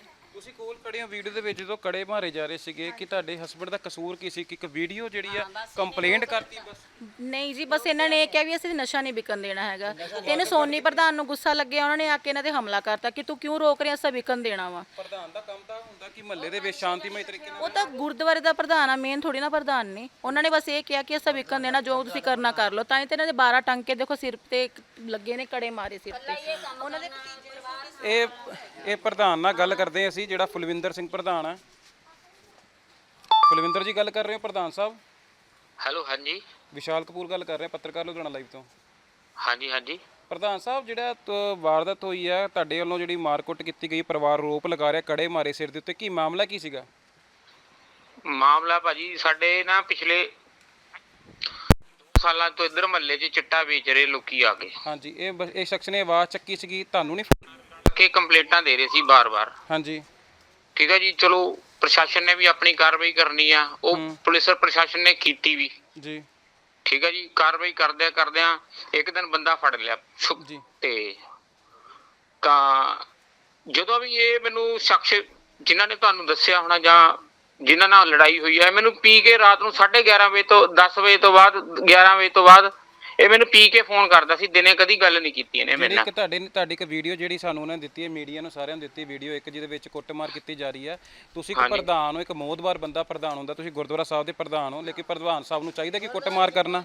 ਹੋ ਵੀਡੀਓ ਦੇ ਵਿੱਚ ਜਦੋਂ ਕੜੇ ਮਾਰੇ ਜਾ ਰਹੇ ਸੀਗੇ ਕਿ ਤੁਹਾਡੇ ਹਸਬੰਡ ਦਾ ਕਸੂਰ ਕੀ ਸੀ ਕਿ ਇੱਕ ਵੀਡੀਓ ਜਿਹੜੀ ਆ ਕੰਪਲੇਂਟ ਕਰਤੀ ਬਸ? ਨਹੀਂ ਜੀ ਬਸ ਇਹਨਾਂ ਨੇ ਇਹ ਕਿਹਾ ਵੀ ਅਸੀਂ ਨਸ਼ਾ ਨਹੀਂ ਵਿਕਣ ਦੇਣਾ ਹੈਗਾ। ਤੇ ਇਹਨੇ ਸੋਨੀ ਪ੍ਰਧਾਨ ਨੂੰ ਗੁੱਸਾ ਲੱਗਿਆ ਉਹਨਾਂ ਨੇ ਆ ਕੇ ਇਹਨਾਂ ਤੇ ਹਮਲਾ ਕਰਤਾ ਕਿ ਤੂੰ ਕਿਉਂ ਰੋਕ ਰਿਹਾ ਅਸਾਂ ਵਿਕਣ ਦੇਣਾ ਵਾ। ਪ੍ਰਧਾਨ ਦਾ ਕੰਮ ਤਾਂ ਹੁੰਦਾ ਕਿ ਮਹੱਲੇ ਦੇ ਵਿੱਚ ਸ਼ਾਂਤੀਮਈ ਤਰੀਕੇ ਨਾਲ ਉਹ ਤਾਂ ਗੁਰਦੁਆਰੇ ਦਾ ਪ੍ਰਧਾਨ ਆ ਮੇਨ ਥੋੜੀ ਨਾ ਪ੍ਰਧਾਨ ਨੇ। ਉਹਨਾਂ ਨੇ ਬਸ ਇਹ ਕਿਹਾ ਕਿ ਅਸਾਂ ਵਿਕਣ ਦੇਣਾ ਜੋ ਤੁਸੀਂ ਕਰਨਾ ਕਰ ਲਓ। ਤਾਂ ਹੀ ਤੇ ਇਹਨਾਂ ਦੇ 12 ਟੰਕੇ ਦੇਖੋ ਸਿਰ ਤੇ ਲੱਗੇ ਨੇ ਕੜੇ ਮਾਰੇ ਸਿਰ ਤੇ। ਉਹਨਾਂ ਦੇ ਭਤੀਜੇ ਇਹ ਇਹ ਪ੍ਰਧਾਨ ਨਾਲ ਗੱਲ ਕਰਦੇ ਅਸੀਂ ਜਿਹੜਾ ਫੁਲਵਿੰਦਰ ਸਿੰਘ ਪ੍ਰਧਾਨ ਆ। ਫੁਲਵਿੰਦਰ ਜੀ ਗੱਲ ਕਰ ਰਹੇ ਹੋ ਪ੍ਰਧਾਨ ਸਾਹਿਬ? ਹੈਲੋ ਹਾਂਜੀ। ਵਿਸ਼ਾਲ ਕਪੂਰ ਗੱਲ ਕਰ ਰਹੇ ਪੱਤਰਕਾਰ ਲੁਧਿਆਣਾ ਲਾਈਵ ਤੋਂ। ਹਾਂਜੀ ਹਾਂਜੀ। ਪ੍ਰਧਾਨ ਸਾਹਿਬ ਜਿਹੜਾ ਤ- ਵਾਰਦਾਤ ਹੋਈ ਆ ਤੁਹਾਡੇ ਵੱਲੋਂ ਜਿਹੜੀ ਮਾਰਕੁੱਟ ਕੀਤੀ ਗਈ ਪਰਿਵਾਰ ਆਰੋਪ ਲਗਾ ਰਿਹਾ ਕੜੇ ਮਾਰੇ ਸਿਰ ਦੇ ਉੱਤੇ ਕੀ ਮਾਮਲਾ ਕੀ ਸੀਗਾ? ਮਾਮਲਾ ਭਾਜੀ ਸਾਡੇ ਨਾ ਪਿਛਲੇ ਦੋ ਸਾਲਾਂ ਤੋਂ ਇੱਧਰ ਮਹੱਲੇ 'ਚ ਚਿੱਟਾ ਵੇਚ ਰਹੇ ਲੋਕੀ ਆ ਕੇ ਹਾਂਜੀ ਇਹ ਬ- ਇਹ ਸ਼ਖਸ ਨੇ ਆਵਾਜ਼ ਚੱਕੀ ਸੀਗੀ ਤੁਹਾਨੂੰ ਨਹੀਂ ਕਿ ਕੰਪਲੇਂਟਾਂ ਦੇ ਰਹੇ ਸੀ ਬਾਰ-ਬਾਰ। ਹਾਂਜੀ। ਠੀਕ ਹੈ ਜੀ ਚਲੋ ਪ੍ਰਸ਼ਾਸਨ ਨੇ ਵੀ ਆਪਣੀ ਕਾਰਵਾਈ ਕਰਨੀ ਆ ਉਹ ਪੁਲਿਸ ਪ੍ਰਸ਼ਾਸਨ ਨੇ ਕੀਤੀ ਵੀ। ਜੀ। ਠੀਕ ਹੈ ਜੀ ਕਾਰਵਾਈ ਕਰਦਿਆਂ ਕਰਦਿਆਂ ਇੱਕ ਦਿਨ ਬੰਦਾ ਫੜ ਲਿਆ। ਜੀ। ਤੇ ਤਾਂ ਜਦੋਂ ਵੀ ਇਹ ਮੈਨੂੰ ਸ਼ਖਸ ਜਿਨ੍ਹਾਂ ਨੇ ਤੁਹਾਨੂੰ ਦੱਸਿਆ ਹੋਣਾ ਜਾਂ ਜਿਨ੍ਹਾਂ ਨਾਲ ਲੜਾਈ ਹੋਈ ਹੈ ਮੈਨੂੰ ਪੀ ਕੇ ਰਾਤ ਨੂੰ 11:30 ਵਜੇ ਤੋਂ 10 ਵਜੇ ਤੋਂ ਬਾਅਦ 11 ਵਜੇ ਤੋਂ ਬਾਅਦ ਇਹ ਮੈਨੂੰ ਪੀ ਕੇ ਫੋਨ ਕਰਦਾ ਸੀ ਦਿਨੇ ਕਦੀ ਗੱਲ ਨਹੀਂ ਕੀਤੀ ਇਹਨੇ ਮੇਰੇ ਜਿਹੜੀ ਨਾਲ। ਇੱਕ ਤੁਹਾਡੇ ਤੁਹਾਡੀ ਇੱਕ ਵੀਡੀਓ ਜਿਹੜੀ ਸਾਨੂੰ ਉਹਨਾਂ ਨੇ ਦਿੱਤੀ ਹੈ ਮੀਡੀਆ ਨੂੰ ਸਾਰਿਆਂ ਨੂੰ ਦਿੱਤੀ ਵੀਡੀਓ ਇੱਕ ਜਿਹਦੇ ਵਿੱਚ ਕੁੱਟਮਾਰ ਕੀਤੀ ਜਾ ਰਹੀ ਹੈ। ਤੁਸੀਂ ਇੱਕ ਪ੍ਰਧਾਨ ਹੋ ਇੱਕ ਮੋਦਵਾਰ ਬੰਦਾ ਪ੍ਰਧਾਨ ਹੁੰਦਾ ਤੁਸੀਂ ਗੁਰਦੁਆਰਾ ਸਾਹਿਬ ਦੇ ਪ੍ਰਧਾਨ ਹੋ ਲੇਕਿਨ ਪ੍ਰਧਾਨ ਸਾਹਿਬ ਨੂੰ ਚਾਹੀਦਾ ਕਿ ਕੁੱਟਮਾਰ ਕਰਨਾ।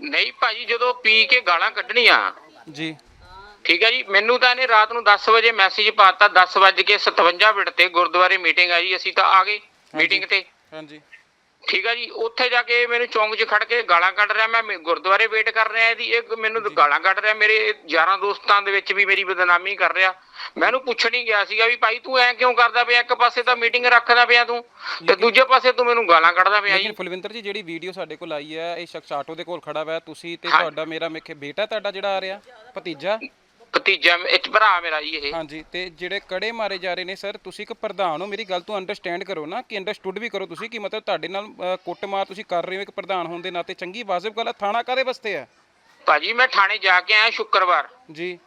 ਨਹੀਂ ਭਾਜੀ ਜਦੋਂ ਪੀ ਕੇ ਗਾਲਾਂ ਕੱਢਣੀਆਂ। ਜੀ। ਠੀਕ ਹੈ ਜੀ ਮੈਨੂੰ ਤਾਂ ਇਹਨੇ ਰਾਤ ਨੂੰ 10 ਵਜੇ ਮੈਸੇਜ ਪਾਤਾ 10 ਵਜੇ ਕੇ 57 ਮਿੰਟ ਤੇ ਗੁਰਦੁਆਰੇ ਮੀਟਿੰਗ ਆ ਜੀ ਅਸੀਂ ਤਾਂ ਆ ਗਏ ਮੀਟਿੰਗ ਤੇ। ਹਾਂਜੀ। ਠੀਕ ਹੈ ਜੀ ਉੱਥੇ ਜਾ ਕੇ ਮੈਨੂੰ ਚੌਂਕ 'ਚ ਖੜ ਕੇ ਗਾਲਾਂ ਕੱਢ ਰਿਹਾ ਮੈਂ ਗੁਰਦੁਆਰੇ ਵੇਟ ਕਰ ਰਿਹਾ ਇਹਦੀ ਇਹ ਮੈਨੂੰ ਗਾਲਾਂ ਕੱਢ ਰਿਹਾ ਮੇਰੇ ਯਾਰਾਂ ਦੋਸਤਾਂ ਦੇ ਵਿੱਚ ਵੀ ਮੇਰੀ ਬਦਨਾਮੀ ਕਰ ਰਿਹਾ। ਮੈਂ ਉਹਨੂੰ ਪੁੱਛਣ ਹੀ ਗਿਆ ਸੀਗਾ ਵੀ ਭਾਈ ਤੂੰ ਐ ਕਿਉਂ ਕਰਦਾ ਪਿਆ ਇੱਕ ਪਾਸੇ ਤਾਂ ਮੀਟਿੰਗ ਰੱਖਦਾ ਪਿਆ ਤੂੰ ਤੇ ਦੂਜੇ ਪਾਸੇ ਤੂੰ ਮੈਨੂੰ ਗਾਲਾਂ ਕੱਢਦਾ ਪਿਆ ਜੀ। ਲੇਕਿਨ ਫੁਲਵਿੰਦਰ ਜੀ ਜਿਹੜੀ ਵੀਡੀਓ ਸਾਡੇ ਕੋਲ ਆਈ ਹੈ ਇਹ ਸ਼ਖਸ ਆਟੋ ਦੇ ਕੋਲ ਖੜਾ ਹੋਇਆ ਹੈ, ਤੁਸੀਂ ਤੇ ਤੁਹਾਡਾ ਮੇਰਾ ਮੇਖੇ ਬੇਟਾ ਤੁਹਾਡਾ ਜਿਹੜਾ ਆ ਰਿਹਾ ਭਤੀਜਾ? ਭਤੀਜਾ ਇੱਕ ਭਰਾ ਮੇਰਾ ਜੀ ਇਹ। ਹਾਂਜੀ ਤੇ ਜਿਹੜੇ ਕੜੇ ਮਾਰੇ ਜਾ ਰਹੇ ਨੇ ਸਰ ਤੁਸੀਂ ਇੱਕ ਪ੍ਰਧਾਨ ਹੋ ਮੇਰੀ ਗੱਲ ਤੋਂ ਅੰਡਰਸਟੈਂਡ ਕਰੋ ਨਾ ਕਿ ਅੰਡਰਸਟੂਡ ਵੀ ਕਰੋ ਤੁਸੀਂ ਕਿ ਮਤਲਬ ਤੁਹਾਡੇ ਨਾਲ ਅ, ਕੁੱਟਮਾਰ ਤੁਸੀਂ ਕਰ ਰਹੇ ਹੋ ਇੱਕ ਪ੍ਰਧਾਨ ਹੋਣ ਦੇ ਨਾਤੇ। ਚੰਗੀ ਵਾਜਬ ਗੱਲ ਹੈ ਥਾਣਾ ਕਾਦੇ ਵਾਸਤੇ ਹੈ ਭਾਜੀ ਮੈਂ ਥਾਣੇ ਜਾ ਕੇ ਆਇਆ ਸ਼ੁੱਕਰਵਾਰ। ਜੀ।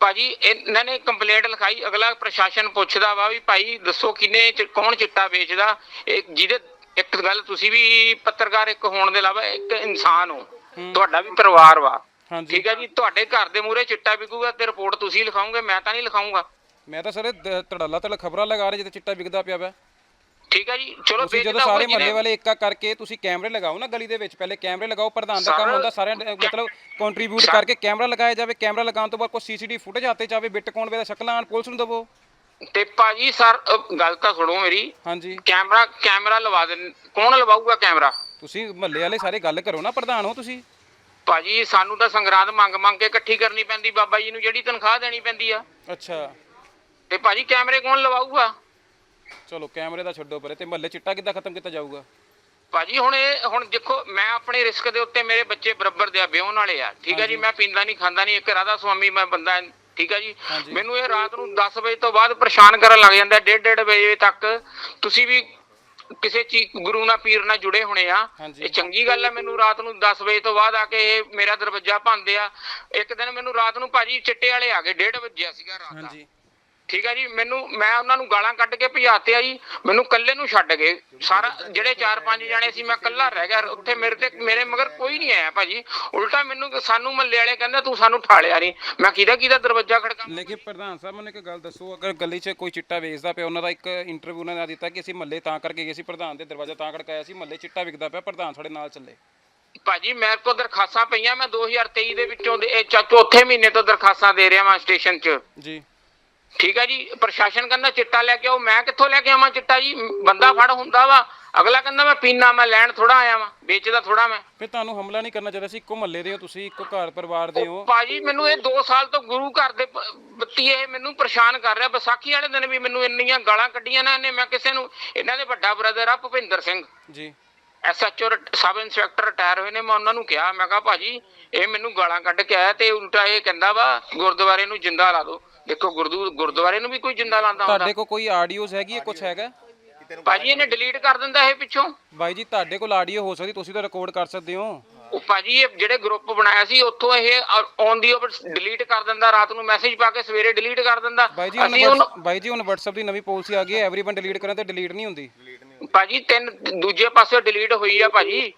ਭਾਜੀ ਇਹਨਾਂ ਨੇ ਕੰਪਲੇਂਟ ਲਿਖਾਈ ਅਗਲਾ ਪ੍ਰਸ਼ਾਸਨ ਪੁੱਛਦਾ ਵਾ ਵੀ ਭਾਈ ਦੱਸੋ ਕਿੰਨੇ ਕੌਣ ਚਿੱਟਾ ਵੇਚਦਾ? ਇਹ ਜਿਹਦੇ ਇੱਕ ਗੱਲ ਤੁਸੀਂ ਵੀ ਪੱਤਰਕਾਰ ਇੱਕ ਹੋਣ ਦੇ ਇਲਾਵਾ ਇੱਕ ਇਨਸਾਨ ਹੋ। ਤੁਹਾਡਾ ਵੀ ਪਰਿਵਾਰ ਵਾ। ਹਾਂਜੀ। ਠੀਕ ਹੈ ਜੀ ਤੁਹਾਡੇ ਘਰ ਦੇ ਮੂਹਰੇ ਚਿੱਟਾ ਵਿਕੂਗਾ ਤੇ ਰਿਪੋਰਟ ਤੁਸੀਂ ਲਿਖਾਓਗੇ ਮੈਂ ਤਾਂ ਨਹੀਂ ਲਿਖਾਊਂਗਾ। ਮੈਂ ਤਾਂ ਸਰ ਧੜੱਲਾ ਤੜ ਖਬਰਾਂ ਲਗਾ ਰਹੇ ਜਿੱਥੇ ਚਿੱਟਾ ਵਿਕਦਾ ਪਿਆ ਵਾ। ਠੀਕ ਹੈ ਜੀ ਚਲੋ ਤੁਸੀਂ ਜਦੋਂ ਸਾਰੇ ਮਹੱਲੇ ਵਾਲੇ ਇੱਕਾ ਕਰਕੇ ਤੁਸੀਂ ਕੈਮਰੇ ਲਗਾਓ ਨਾ ਗਲੀ ਦੇ ਵਿੱਚ ਪਹਿਲੇ ਕੈਮਰੇ ਲਗਾਓ ਪ੍ਰਧਾਨ ਦਾ ਕੰਮ ਹੁੰਦਾ ਸਾਰਿਆਂ ਮਤਲਬ ਕੰਟਰੀਬਿਊਟ ਕਰਕੇ ਕੈਮਰਾ ਲਗਾਇਆ ਜਾਵੇ ਕੈਮਰਾ ਲਗਾਉਣ ਤੋਂ ਬਾਅਦ ਕੋਈ ਸੀਸੀਟੀਵੀ ਫੁਟੇਜ ਆਤੇ ਜਾਵੇ ਬਿੱਟ ਕੌਣ ਵੇ ਦਾ ਸ਼ਕਲਾਂ ਆਣ ਪੁਲਿਸ ਨੂੰ ਦਵੋ। ਤੇ ਭਾਜੀ ਸਰ ਗੱਲ ਤਾਂ ਸੁਣੋ ਮੇਰੀ। ਹਾਂਜੀ। ਕੈਮਰਾ ਕੈਮਰਾ ਲਵਾ ਦੇ ਕੌਣ ਲਵਾਊਗਾ ਕੈਮਰਾ? ਤੁਸੀਂ ਮਹੱਲੇ ਵਾਲੇ ਸਾਰੇ ਗੱਲ ਕਰੋ ਨਾ ਪ੍ਰਧਾਨ ਹੋ ਤੁਸੀਂ। ਭਾਜੀ ਸਾਨੂੰ ਤਾਂ ਸੰਗਰਾਂਦ ਮੰਗ ਮੰਗ ਕੇ ਇਕੱਠੀ ਕਰਨੀ ਪੈਂਦੀ ਬਾਬਾ ਜੀ ਨੂੰ ਜਿਹੜੀ ਤਨਖਾਹ ਦੇਣੀ ਪੈਂਦੀ ਆ। ਅੱਛਾ। ਤੇ ਭਾਜੀ ਕੈਮਰੇ ਕੌਣ ਲਵਾਊਗਾ? ਚਲੋ ਕੈਮਰੇ ਦਾ ਛੱਡੋ ਪਰੇ ਤੇ ਮਹੱਲੇ ਚਿੱਟਾ ਕਿੱਦਾਂ ਖਤਮ ਕੀਤਾ ਜਾਊਗਾ? ਭਾਜੀ ਹੁਣ ਇਹ ਹੁਣ ਦੇਖੋ ਮੈਂ ਆਪਣੇ ਰਿਸਕ ਦੇ ਉੱਤੇ ਮੇਰੇ ਬੱਚੇ ਬਰਾਬਰ ਦੇ ਆ ਵਿਆਹਣ ਵਾਲੇ ਆ ਠੀਕ ਹੈ ਜੀ ਮੈਂ ਪੀਂਦਾ ਨਹੀਂ ਖਾਂਦਾ ਨਹੀਂ ਇੱਕ ਰਾਧਾ ਸੁਆਮੀ ਮੈਂ ਬੰਦਾ ਹਾਂ, ਠੀਕ ਹੈ ਜੀ। ਮੈਨੂੰ ਇਹ ਰਾਤ ਨੂੰ 10 ਵਜੇ ਤੋਂ ਬਾਅਦ ਪਰੇਸ਼ਾਨ ਕਰਨ ਲੱਗ ਜਾਂਦਾ ਡੇਢ ਡੇਢ ਵਜੇ ਤੱਕ। ਤੁਸੀਂ ਵੀ ਕਿਸੇ ਚੀਜ਼ ਗੁਰੂ ਨਾਲ ਪੀਰ ਨਾਲ ਜੁੜੇ ਹੋਣੇ ਆ। ਇਹ ਚੰਗੀ ਗੱਲ ਹੈ ਮੈਨੂੰ ਰਾਤ ਨੂੰ 10 ਵਜੇ ਤੋਂ ਬਾਅਦ ਆ ਕੇ ਇਹ ਮੇਰਾ ਦਰਵਾਜ਼ਾ ਭੰਨਦੇ ਆ। ਇੱਕ ਦਿਨ ਮੈਨੂੰ ਰਾਤ ਨੂੰ ਭਾਜੀ ਚਿੱਟੇ ਵਾਲੇ ਆ ਗਏ ਡੇਢ ਵਜੇ ਸੀਗਾ ਰਾਤ ਦਾ। ਠੀਕ ਹੈ ਜੀ ਮੈਨੂੰ ਮੈਂ ਉਹਨਾਂ ਨੂੰ ਗਾਲਾਂ ਕੱਢ ਕੇ ਭਜਾਤੇ ਆ ਜੀ ਮੈਨੂੰ ਕੱਲੇ ਨੂੰ ਛੱਡ ਗਏ। ਸਾਰਾ ਜਿਹੜੇ ਚਾਰ ਪੰਜ ਜਣੇ ਸੀ ਮੈਂ ਕੱਲਾ ਰਹਿ ਗਿਆ ਉੱਥੇ ਮੇਰੇ ਤੇ ਮੇਰੇ ਮਗਰ ਕੋਈ ਨਹੀਂ ਆਇਆ ਭਾਜੀ। ਉਲਟਾ ਮੈਨੂੰ ਸਾਨੂੰ ਮੱਲੇ ਵਾਲੇ ਕਹਿੰਦੇ ਤੂੰ ਸਾਨੂੰ ਠਾਲਿਆ ਨਹੀਂ। ਮੈਂ ਕਿਹਦਾ ਕਿਹਦਾ ਦਰਵਾਜ਼ਾ ਖੜਕਾ ਲੇਕਿਨ ਪ੍ਰਧਾਨ ਸਾਹਿਬ ਮੈਨੂੰ ਇੱਕ ਗੱਲ ਦੱਸੋ ਅਗਰ ਗਲੀ 'ਚ ਕੋਈ ਚਿੱਟਾ ਵੇਚਦਾ ਪਿਆ ਉਹਨਾਂ ਦਾ ਇੱਕ ਇੰਟਰਵਿਊ ਉਹਨਾਂ ਨੇ ਦਿੱਤਾ ਕਿ ਅਸੀਂ ਮਹੱਲੇ ਤਾਂ ਕਰਕੇ ਗਏ ਸੀ ਪ੍ਰਧਾਨ ਦੇ ਦਰਵਾਜ਼ਾ ਤਾਂ ਖੜਕਾਇਆ ਸੀ ਮਹੱਲੇ ਚਿੱਟਾ ਵਿਕਦਾ ਪਿਆ ਪ੍ਰਧਾਨ ਸਾਡੇ ਨਾਲ ਚੱਲੇ। ਭਾਜੀ ਮੇਰੇ ਕੋਲ ਦਰਖਾਸਤਾਂ ਪਈਆਂ ਮੈਂ 2023 ਦੇ ਵਿੱਚੋਂ ਦੇ ਇਹ ਚੌਥੇ ਮਹੀਨੇ ਤੋਂ ਦਰਖਾਸਤਾਂ ਦੇ ਰਿਹਾ ਵਾਂ ਸਟੇਸ਼ਨ 'ਚ। ਜੀ। ਠੀਕ ਹੈ ਜੀ ਪ੍ਰਸ਼ਾਸਨ ਕਹਿੰਦਾ ਚਿੱਟਾ ਲੈ ਕੇ ਆਓ ਮੈਂ ਕਿੱਥੋਂ ਲੈ ਕੇ ਆਵਾਂ ਚਿੱਟਾ ਜੀ? ਬੰਦਾ ਫੜ ਹੁੰਦਾ ਵਾ। ਅਗਲਾ ਕਹਿੰਦਾ ਮੈਂ ਪੀਣਾ ਮੈਂ ਲੈਣ ਥੋੜਾ ਆਇਆ ਵਾਂ ਵੇਚਦਾ ਥੋੜਾ ਮੈਂ। ਫਿਰ ਤੁਹਾਨੂੰ ਹਮਲਾ ਨਹੀਂ ਕਰਨਾ ਚਾਹੀਦਾ ਸੀ ਇੱਕੋ ਮਹੱਲੇ ਦੇ ਹੋ ਤੁਸੀਂ ਇੱਕੋ ਘਰ ਪਰਿਵਾਰ ਦੇ ਹੋ। ਭਾਜੀ ਮੈਨੂੰ ਇਹ 2 ਸਾਲ ਤੋਂ ਗੁਰੂ ਘਰ ਦੇ ਬੱਤੀ ਇਹ ਮੈਨੂੰ ਪਰੇਸ਼ਾਨ ਕਰ ਰਿਹਾ। ਵਿਸਾਖੀ ਵਾਲੇ ਦਿਨ ਵੀ ਮੈਨੂੰ ਇੰਨੀਆਂ ਗਾਲਾਂ ਕੱਢੀਆਂ ਨਾ ਇਹਨੇ ਮੈਂ ਕਿਸੇ ਨੂੰ ਇਹਨਾਂ ਦੇ ਵੱਡਾ ਬ੍ਰਦਰ ਆ ਭੁਪਿੰਦਰ ਸਿੰਘ। ਜੀ। ਐਸਐਚਓ ਸਬ ਇੰਸਪੈਕਟਰ ਰਿਟਾਇਰ ਹੋਏ ਨੇ ਮੈਂ ਉਹਨਾਂ ਨੂੰ ਕਿਹਾ ਮੈਂ ਕਿਹਾ ਭਾਜੀ ਇਹ ਮੈਨੂੰ ਗਾਲਾਂ ਕੱਢ ਕੇ ਆਇਆ ਤੇ ਉਲਟਾ ਇਹ ਕਹਿੰਦਾ ਵਾ ਗੁਰਦੁਆਰੇ ਨੂੰ ਜਿੰਦਾ ਲਾ ਦਿਓ। ਦੇਖੋ ਗੁਰਦੂ ਗੁਰਦੁਆਰੇ ਨੂੰ ਵੀ ਕੋਈ ਜਿੰਦਾ ਲਾਉਂਦਾ ਹੁੰਦਾ। ਤੁਹਾਡੇ ਕੋਲ ਕੋਈ ਆਡੀਓਜ਼ ਹੈਗੀ ਹੈ ਕੁਝ ਹੈਗਾ? ਭਾਜੀ ਇਹਨੇ ਡਿਲੀਟ ਕਰ ਦਿੰਦਾ ਇਹ ਪਿੱਛੋਂ। ਬਾਈ ਜੀ ਤੁਹਾਡੇ ਕੋਲ ਆਡੀਓ ਹੋ ਸਕਦੀ ਤੁਸੀਂ ਤਾਂ ਰਿਕਾਰਡ ਕਰ ਸਕਦੇ ਹੋ। ਉਹ ਭਾਜੀ ਇਹ ਜਿਹੜੇ ਗਰੁੱਪ ਬਣਾਇਆ ਸੀ ਉੱਥੋਂ ਇਹ ਔਨ ਦੀ ਡਿਲੀਟ ਕਰ ਦਿੰਦਾ ਰਾਤ ਨੂੰ ਮੈਸੇਜ ਪਾ ਕੇ ਸਵੇਰੇ ਡਿਲੀਟ ਕਰ ਦਿੰਦਾ। ਬਾਈ ਜੀ ਹੁਣ ਬਾਈ ਜੀ ਹੁਣ WhatsApp ਦੀ ਨਵੀਂ ਪਾਲਿਸੀ ਆ ਗਈ ਹੈ ਐਵਰੀਵਨ ਡਿਲੀਟ ਕਰਨ ਤੇ ਡਿਲੀਟ ਨਹੀਂ ਹੁੰਦੀ। ਭਾਜੀ ਤਿੰਨ ਦੂਜੇ ਪਾਸੇ ਡਿਲੀਟ ਹੋਈ ਆ ਭਾਜੀ।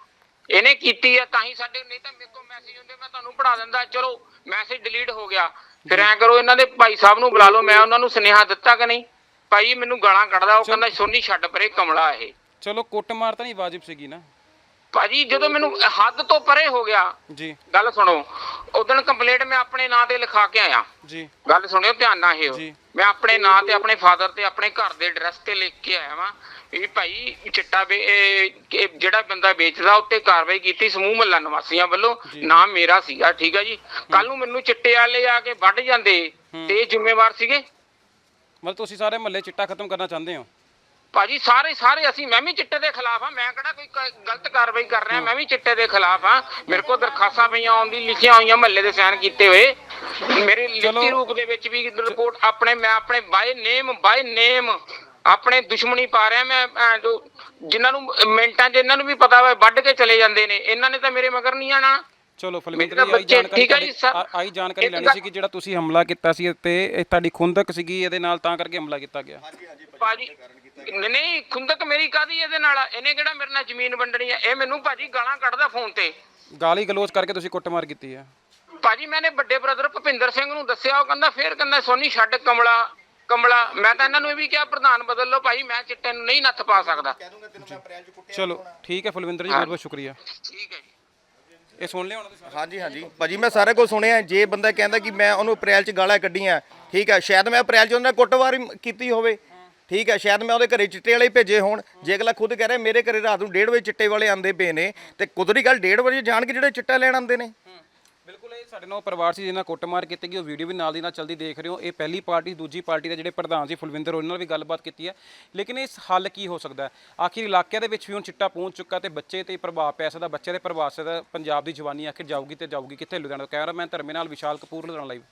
ਇਹਨੇ ਕੀਤੀ ਆ ਤਾਂ ਹੀ ਸਾਡੇ ਨਹੀਂ ਤਾਂ ਮੇਰੇ ਕੋਲ ਮੈਸੇਜ ਹੁੰਦੇ ਮੈਂ ਤੁਹਾਨੂੰ ਪੜਾ ਦਿੰਦਾ ਚਲੋ ਮੈਸੇਜ ਡਿਲੀਟ ਹੋ ਗਿਆ। ਫਿਰ ਐ ਕਰੋ ਇਹਨਾਂ ਦੇ ਭਾਈ ਸਾਹਿਬ ਨੂੰ ਬੁਲਾ ਲਓ ਮੈਂ ਉਹਨਾਂ ਨੂੰ ਸੁਨੇਹਾ ਦਿੱਤਾ ਕਿ ਨਹੀਂ? ਭਾਈ ਮੈਨੂੰ ਗਾਲਾਂ ਕੱਢਦਾ ਉਹ ਕਹਿੰਦਾ ਸੋਨੀ ਛੱਡ ਪਰੇ ਕਮਲਾ ਇਹ। ਚਲੋ ਕੁੱਟਮਾਰ ਤਾਂ ਨਹੀਂ ਵਾਜਿਬ ਸੀਗੀ ਨਾ। ਭਾਜੀ ਜਦੋਂ ਮੈਨੂੰ ਹੱਦ ਤੋਂ ਪਰੇ ਹੋ ਗਿਆ ਜੀ। ਗੱਲ ਸੁਣੋ ਉਦੋਂ ਕੰਪਲੇਂਟ ਮੈਂ ਆਪਣੇ ਨਾਂ ਤੇ ਲਿਖਾ ਕੇ ਆਇਆ। ਜੀ। ਗੱਲ ਸੁਣਿਓ ਧਿਆਨ ਨਾਲ ਇਹ। ਜੀ। ਮੈਂ ਆਪਣੇ ਨਾਂ ਤੇ ਆਪਣੇ ਫਾਦਰ ਤੇ ਆਪਣੇ ਘਰ ਦੇ ਐਡਰੈਸ ਤੇ ਲਿਖ ਕੇ ਆਇਆ ਵਾਂ ਵੀ ਭਾਈ ਚਿੱਟਾ ਜਿਹੜਾ ਬੰਦਾ ਵੇਚਦਾ ਉੱਤੇ ਕਾਰਵਾਈ ਕੀਤੀ ਸਮੂਹ ਮਹੱਲਾ ਨਿਵਾਸੀਆਂ ਵੱਲੋਂ ਨਾਮ ਮੇਰਾ ਸੀਗਾ ਠੀਕ ਹੈ ਜੀ। ਕੱਲ ਨੂੰ ਮੈਨੂੰ ਚਿੱਟੇ ਵਾਲੇ ਆ ਕੇ ਵੱਢ ਜਾਂਦੇ ਤੇ ਇਹ ਜ਼ਿੰਮੇਵਾਰ ਸੀਗੇ? ਮਤਲਬ ਤੁਸੀਂ ਸਾਰੇ ਮਹੱਲੇ ਚਿੱਟਾ ਖਤਮ ਕਰਨਾ ਚਾਹੁੰਦੇ ਹੋ? ਭਾਜੀ ਸਾਰੇ ਸਾਰੇ ਅਸੀਂ ਮੈਂ ਵੀ ਚਿੱਟੇ ਦੇ ਖਿਲਾਫ ਆ ਮੈਂ ਕਿਹੜਾ ਕੋਈ ਕ- ਗਲਤ ਕਾਰਵਾਈ ਕਰ ਰਿਹਾ? ਮੈਂ ਵੀ ਚਿੱਟੇ ਦੇ ਖਿਲਾਫ ਆ ਮੇਰੇ ਕੋਲ ਦਰਖਾਸਤਾਂ ਪਈਆਂ ਆਉਂਦੀ ਲਿਖੀਆਂ ਹੋਈਆਂ ਮਹੱਲੇ ਦੇ ਸਾਈਨ ਕੀਤੇ ਹੋਏ। ਮੇਰੇ ਲਿਖਤੀ ਰੂਪ ਦੇ ਵਿੱਚ ਵੀ ਰਿਪੋਰਟ ਆਪਣੇ ਮੈਂ ਆਪਣੇ ਬਾਈ ਨੇਮ ਬਾਈ ਨੇਮ ਆਪਣੇ ਦੁਸ਼ਮਣੀ ਪਾ ਰਿਹਾ ਮੈਂ ਜੋ ਜਿਨ੍ਹਾਂ ਨੂੰ ਮਿੰਟਾਂ 'ਚ ਇਹਨਾਂ ਨੂੰ ਵੀ ਪਤਾ ਵਾ ਵੱਢ ਕੇ ਚਲੇ ਜਾਂਦੇ ਨੇ। ਇਹਨਾਂ ਨੇ ਤਾਂ ਮੇਰੇ ਮਗਰ ਨਹੀਂ ਆਣਾ ਚਲੋ ਫਲਵਿੰਦਰ ਜੀ ਆਈ ਬੱਚੇ ਜਾਣਕਾਰੀ ਠੀਕ ਹੈ ਜੀ ਤੁਹਾਡੀ- ਸਰ। ਆ- ਆਈ ਜਾਣਕਾਰੀ ਇੱਕ ਲੈਣੀ ਗੱਲ- ਸੀ ਕਿ ਜਿਹੜਾ ਤੁਸੀਂ ਹਮਲਾ ਕੀਤਾ ਸੀ ਤੇ ਇਹ ਤੁਹਾਡੀ ਖੁੰਦਕ ਸੀਗੀ ਇਹਦੇ ਨਾਲ ਤਾਂ ਕਰਕੇ ਹਮਲਾ ਕੀਤਾ ਗਿਆ। ਭਾਜੀ ਨਹੀਂ, ਨਹੀਂ ਖੁੰਦਕ ਮੇਰੀ ਕਾਦੀ ਇਹਦੇ ਨਾਲ? ਆ? ਇਹਨੇ ਕਿਹੜਾ ਮੇਰੇ ਨਾਲ ਜ਼ਮੀਨ ਵੰਡਣੀ ਹੈ ਇਹ ਮੈਨੂੰ ਭਾਜੀ ਗਾਲਾਂ ਕੱਢਦਾ ਫੋਨ ਤੇ। ਗਾਲੀ ਗਲੋਚ ਕਰਕੇ ਤੁਸੀਂ ਕੁੱਟਮਾਰ ਕੀਤੀ ਹੈ ਭਾਜੀ ਮੈਨੇ ਵੱਡੇ ਬ੍ਰਦਰ ਭੁਪਿੰਦਰ ਸਿੰਘ ਨੂੰ ਦੱਸਿਆ ਉਹ ਕਹਿੰਦਾ ਫੇਰ ਕਹਿੰਦਾ ਸੋਨੀ ਛੱਡ ਕਮਲਾ ਕਮਲਾ। ਮੈਂ ਤਾਂ ਇਹਨਾਂ ਨੂੰ ਇਹ ਵੀ ਕਿਹਾ ਪ੍ਰਧਾਨ ਬਦਲ ਲਓ ਭਾਈ ਮੈਂ ਚਿੱਟੇ ਨੂੰ ਨਹੀਂ ਨੱਥ ਪਾ ਸਕਦਾ। ਚਲੋ ਠੀਕ ਹੈ ਫਲਵਿੰਦਰ ਜੀ ਬਹੁਤ ਬਹੁਤ ਸ਼ੁਕਰੀਆ। ਠੀਕ ਹੈ ਜੀ। ਇਹ ਸੁਣ ਲਿਆ ਹੁਣ ਤੁਸੀਂ? ਹਾਂਜੀ ਹਾਂਜੀ। ਭਾਜੀ ਮੈਂ ਸਾਰਾ ਕੁਝ ਸੁਣਿਆ ਜੇ ਬੰਦਾ ਕਹਿੰਦਾ ਕਿ ਮੈਂ ਉਹਨੂੰ ਅਪ੍ਰੈਲ 'ਚ ਗਾਲਾਂ ਕੱਢੀਆਂ ਠੀਕ ਹੈ ਸ਼ਾਇਦ ਮੈਂ ਅਪ੍ਰੈਲ 'ਚ ਉਹਨਾਂ ਨਾਲ ਕੁੱਟਵਾਰ ਕੀਤੀ ਹੋਵੇ। ਠੀਕ ਹੈ, ਸ਼ਾਇਦ ਮੈਂ ਉਹਦੇ ਘਰੇ ਚਿੱਟੇ ਵਾਲੇ ਹੀ ਭੇਜੇ ਹੋਣ। ਜੇ ਅਗਲਾ ਖੁਦ ਕਹਿ ਰਿਹਾ, ਮੇਰੇ ਘਰੇ ਰਾਤ ਨੂੰ 1:30 ਵਜੇ ਚਿੱਟੇ ਵਾਲੇ ਆਂਦੇ ਪਏ ਨੇ, ਤੇ ਕੁਦਰਤੀ ਗੱਲ 1:30 ਵਜੇ ਜਾਣ ਕੇ ਜਿਹੜੇ ਚਿੱਟਾ ਲੈਣ ਆਉਂਦੇ ਨੇ। ਬਿਲਕੁਲ, ਇਹ ਸਾਡੇ ਨਾਲ ਪਰਿਵਾਰ ਸੀ ਜਿਹਨਾਂ ਕੁੱਟਮਾਰ ਕੀਤੀ ਗਈ, ਉਹ ਵੀਡੀਓ ਵੀ ਨਾਲ ਦੀ ਨਾਲ ਚਲਦੀ ਦੇਖ ਰਹੇ ਹੋ। ਇਹ ਪਹਿਲੀ ਪਾਰਟੀ, ਦੂਜੀ ਪਾਰਟੀ ਦੇ ਜਿਹੜੇ ਪ੍ਰਧਾਨ ਸੀ, ਫੁਲਵਿੰਦਰ ਉਹਨਾਂ ਨਾਲ ਵੀ ਗੱਲਬਾਤ ਕੀਤੀ ਹੈ। ਲੇਕਿਨ ਇਸ ਹੱਲ ਕੀ ਹੋ ਸਕਦਾ ਹੈ? ਆਖਿਰ ਇਲਾਕਿਆਂ ਦੇ ਵਿੱਚ ਵੀ ਹੁਣ ਚਿੱਟਾ ਪਹੁੰਚ ਚੁੱਕਾ ਤੇ ਬੱਚੇ ਤੇ ਪ੍ਰਭਾਵ ਪੈ ਸਕਦਾ ਬੱਚੇ ਦੇ ਪ੍ਰਭਾਵ ਸਕਦਾ ਪੰਜਾਬ ਦੀ ਜਵਾਨੀ ਆਖਿਰ ਜਾਊਗੀ ਤੇ ਜਾਊਗੀ ਕਿੱਥੇ ਲੁਧਿਆਣਾ ਕੈਮਰਾਮੈਨ ਧਰਮੇ ਨਾਲ ਵਿਸ਼ਾਲ ਕਪੂਰ, ਲੁਧਿਆਣਾ ਲਾਈਵ